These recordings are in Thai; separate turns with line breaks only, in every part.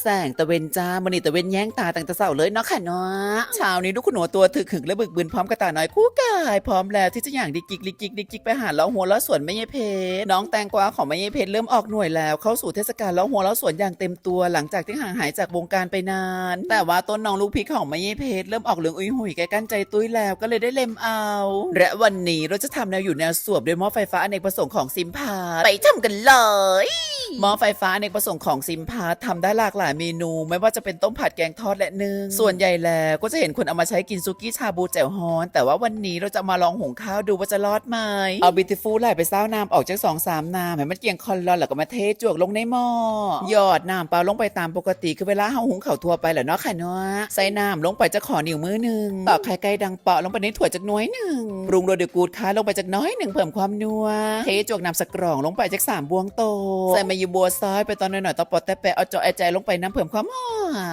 แสงตะเวนจ้ามันนี่ตะเวนแย้งตาตั้งแต่เสาเลยเนาะค่ะเนาะเช้านี้ลูกคุณหนูตัวถึกหึงและบึกบึนพร้อมกระตายน้อยคู่กายพร้อมแล้วที่จะอย่างดิกจิกดิกจิกดิกจิกไปหาล้อหัวล้อสวนแม่ยายเพชรน้องแตงกวาของแม่ยายเพชรเริ่มออกหน่วยแล้ว เข้าสู่เทศกาลล้อหัวล้อสวนอย่างเต็มตัวหลังจากที่ห่างหายจากวงการไปนาน แต่ว่าต้นน้องลูกพริกของแม่ยายเพชรเริ่มออกเหลืองอุ้ยหุยแกกั้นใจตุ้ยแล้วก็เลยได้เล็มเอา และวันนี้เราจะทำแนวอยู่แนวสวบด้วยหม้อไฟฟ้าอเนกประสงค์ของซิมพาร์ไปทำกันเลย หม้อไฟฟ้าอเนกประสงค์ของซิมพาร์ททำได้หลากหลายเมนู ไม่ว่าจะเป็นต้มผัดแกงทอดและนึ่งส่วนใหญ่แล้วก็จะเห็นคนเอามาใช้กินซุกี้ชาบูแจ่วฮอน แต่ว่าวันนี้เราจะมาลองหุงข้าวดูว่าจะรอดไหมเอาบิทิฟูไหลไปเซ้าน้ำออกจากสองสามน้ำให้มันเกียงคอนรอนแล้วก็มาเทจวกลงในหม้อหยอดน้ำเปล่าลงไปตามปกติคือเวลาเฮาหุงข้าวทั่วไปแหละเนาะค่ะเนาะใส่น้ำลงไปจะขอนิ้วมือหนึ่งตอกไข่ไก่ดังเปาะลงไปในถั่วจากหน้อยหนึ่งปรุงโดยเดือดกูดค้าลงไปจากน้อยหนึ่งเพิ่มความนัวเทจวกน้ำสกรองลงไปจากสามบวงโตใส่มายูบัวซอยไปตอนหน่อยๆตอปอดแต่แปะเอาเจาะไอใจลงไปน้ำเพิ่มความหอ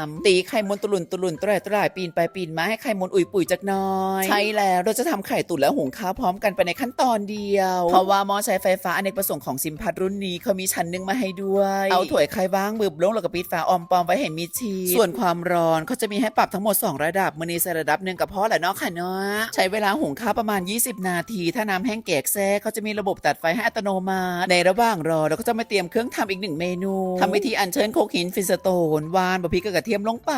มตีไข่มนตุลุนตุลุนตรายตรายปีนไปปีนมาให้ไข่มนอุ่ยปุ๋ยจากหน้อย ใช่แล้วเราจะทำไข่ตุ๋นและหุงข้าวพร้อมกันไปในขั้นตอนเดียว เพราะว่าหม้อใช้ไฟฟ้าอเนกประสงค์ของซิมพัดรุ่นนี้เขามีชั้นหนึงมาให้ด้วย เอาถ้วยไข่ว่างบึบลงแล้วก็ปิดฝาออมปอมไว้ให้มิดชิดส่วนความร้อนเขาจะมีให้ปรับทั้งหมด 2 ระดับมือนี้ใส่ระดับหนึ่งกับพ่อแหละเนาะค่ะเนาะใช้เวลาหุงข้าวประมาณ 20 นาที ถ้าน้ำแห้งแกกแซ่เขาจะมีระบบตัดไฟให้อัตโนมัติในระหว่างรอเราก็จะมาเตรียมเครื่องทำอีกหนึ่งเมนูทำวิธีอัญเชิญโคกหินฟินสโตนวานบะพริกกับกระเทียมลงไป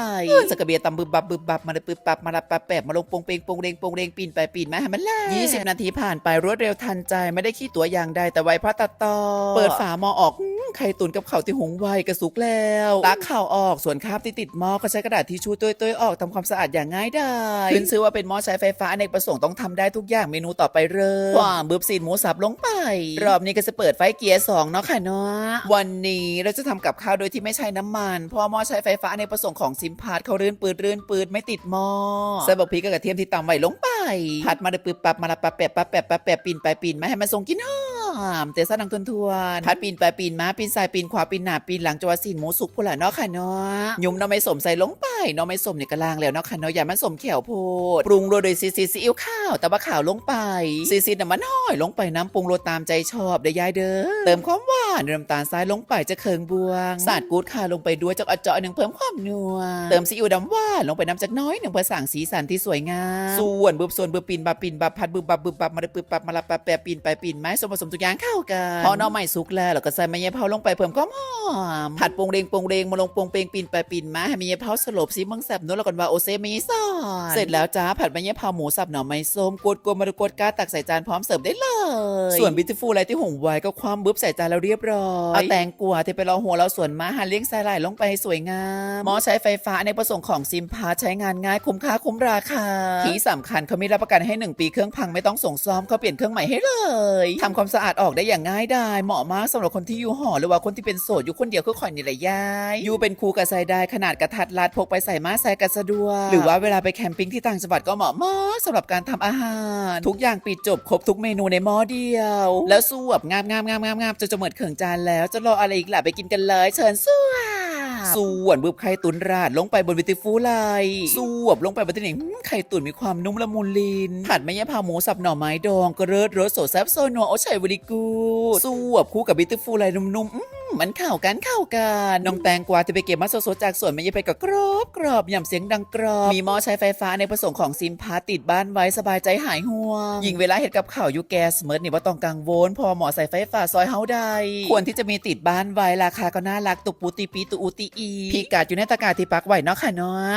สกกระเบียตำบึบบับบึบบับมาเลยปึ๊บปับมาละปับแปบมาลงปงเปงปงเรงปงเรงปีนไปปีนมาให้มันแล่20นาทีผ่านไปรวดเร็วทันใจไม่ได้ขี้ตัวอย่างใดแต่ไวเพราะตัดต่อเปิดฝาหม้อออกอื้อ ไข่ตุ๋นกับข้าวที่หุงไวกระสุกแล้วตักข่าวออกส่วนคราบที่ติดหม้อก็ใช้กระดาษทิชชู่ต้วยๆออกทำความสะอาดอย่างง่ายดายขึ้นชื่อว่าเป็นหม้อใช้ไฟฟ้าอเนกประสงค์ต้องทำได้ทุกอย่างเมนูต่อไปเลยความบึบซีนหมูสับลงไป รอบนี้ก็จะเปิดไฟเกียร์สองเนาะค่ะเนาะวันนี้เราจะทำกับข้าวโดยที่ไม่ใช้น้ำมันเพราะว่าหม้อใช้ไฟฟ้าอเนกประสงค์ของซิมพาร์ทเขาเรื่อนปืดเรื่อนปืดไม่ติดหม้อใส่บะพริกกับกระเทียมที่ตำไว้ลงไปผัดมาเลยปึ๊บปับมาละปับแปบปับแปบปับแปบปีนไปปีนมาให้มันทรงกลินหอม เตะซ่าดังทวนทวนๆพัดปีนไปปีนมาปีนซ้ายปีนขวาปีนหน้าปีนหลังจังหวะสินหมูสุกพุ่นละเนาะค่ะเนาะยุ่มเนาะไม่สมใส่ลงไปเนาะไม่สมเนี่ยกระลางแล้วเนาะค่ะเนาะอย่ามันสมเขียวโพดปรุงโรยโดยซีซีซีอิ๊วข้าว แต่ว่าขาวลงไปซีซีน้ำมันห้อยลงไปน้ำปรุงรสตามใจชอบเด้ยายเด้อเติมความหวานน้ำตาลทรายลงไปจะเคิงบวงสาดกูดข่าลงไปด้วยจากอเจาะหนึ่งเพิ่มความนัวเติมซีอิ๊วดำหวานลงไปน้ำจากน้อยหนึ่งเพื่อสั่งสีสันที่สวยงามส่วนบึบส่วนบึบปีนบับปีนบับพัดบึบบับบึบบับมาเลยปึ๊บปับมาละปับแปะปีนไปปีนมาให้ส่วนผสมทุกอย่างเข้ากันพอน้อใหม่สุกแล้วเราก็ใส่มะยะเผาลงไปเพิ่มความหอมผัดปรุงเรงปรุงเรงมาลงปรุงเปงปีนไปปีนมาให้มะยะเผาสลบซีมังแสบนัวแล้วกันว่าโอเซมิซอนเสร็จแล้วจ้าผัดมะยะเผาหมูสับหน่อไม้ส้มกวดกวนมาดูกดกาตักใส่จานพร้อมเสิร์ฟได้เลย ส่วนบิทฟูอะไรที่หุงไว้ก็ความบึบใส่จานแล้วเรียบร้อยเอาแตงกวาที่ไปรอหัวเราส่วนมาหันเลี้ยงสาหร่ายลงไปให้สวยงามหมอใช้ไฟฟ้าในประสงค์ของซิมพาใช้งานง่ายคุ้มค่าคุ้มราคาที่สำคัญเขามีรับประกันให้ 1 ปีเครื่องพังไม่ต้องส่งซ่อมเขาเปลี่ยนเครื่องใหม่ให้เลยทำความสะอาดออกได้อย่างง่ายดายเหมาะมากสำหรับคนที่อยู่หอหรือว่าคนที่เป็นโสดอยู่คนเดียวคือคอยนี่แหละยายอยู่เป็นครูกับใส่ได้ขนาดกระทัดรัดพกไปใส่มาใส่กันสะดวกหรือว่าเวลาไปแคมปิ้งที่ต่างจังหวัดก็เหมาะมากสำหรับการทำอาหาร ทุกอย่างปิดจบครบทุกเมนูในหม้อเดียว แล้วสวบงามงามงามงามงามจะจะหมดเข่งจานแล้วจะรออะไรอีกล่ะไปกินกันเลยเชิญสวบส่วนบึบไข่ตุนราดลงไปบนวิติฟูไลสวบลงไปบนที่หนึ่งไข่ตุนมีความนุ่มละมุนลินผัดไม่ยะพาหมูสับหน่อไม้ดองก็เลิศรสโซแซบโซนัวโอชัยวริกูสวบคู่กับวิติฟูไลนุ่มๆอื้อ มันเข้ากันเข้ากันน้องแตงกวาจะไปเก็บมาสดๆจากสวนไม่ยะไปกับกรอบกรอบย่ำเสียงดังกรอบมีหม้อใช้ไฟฟ้าในผสมของซิมพาร์ทติดบ้านไว้สบายใจหายห่วงยิ่งเวลาเห็ดกับข่าวอยูแกสเมิร์ดนี่ว่าต้องกังวลพอหมอใส่ไฟฟ้าซอยเฮาได้ควรที่จะมีติดบ้านไว้ราคาก็น่ารักตุกปูตีปีตุอูตีอีพิกัดอยู่ในตะกร้าที่ปักไว้เนาะค่ะเนาะ